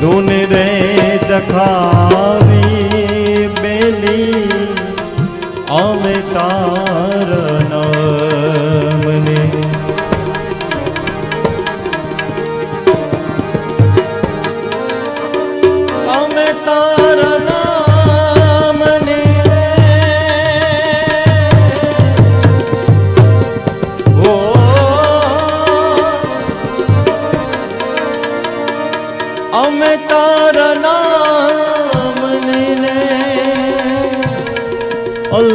ધૂન રે દખાવી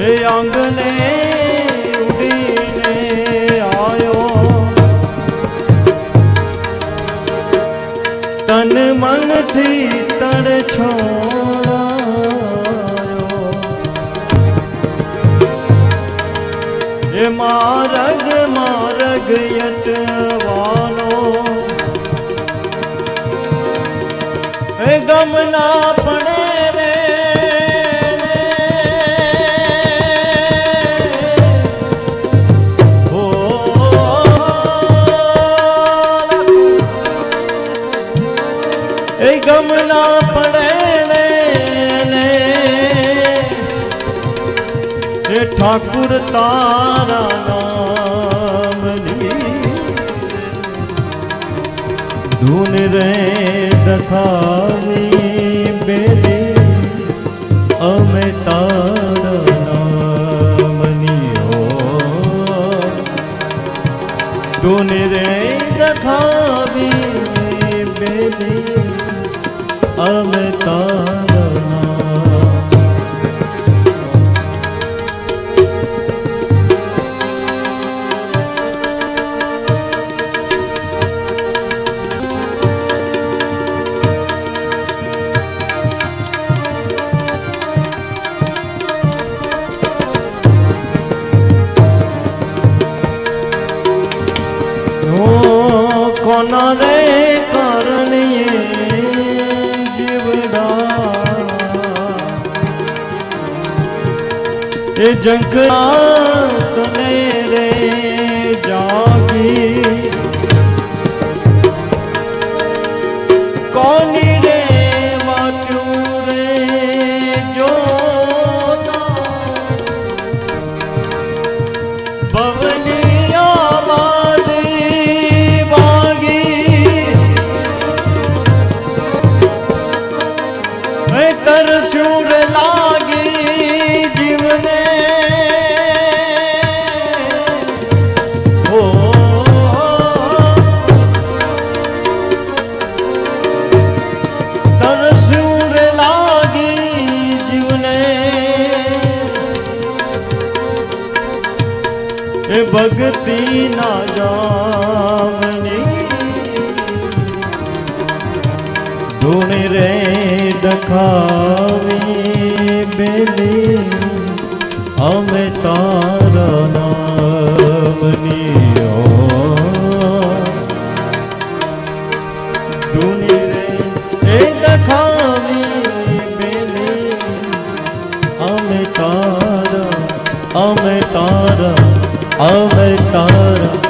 એ આંગણે ઉડીને આયો. તન મનથી તડ છોડાયો એ મારગ મારગ યટવાનો એ ગમ ઠાકુર તારા નામની ધૂન રે દખાવી બેલી અમે તારા નામની હો ધૂન રે દખાવી બેલી અમે તારા એ જંકડા તને ભક્તિ ના જામની. ધૂણ રે દખાવી બેલી, અમે તારા નામની ધૂણ રે દખાવી બેલી, અમે તારા અમે તારા અમે તારા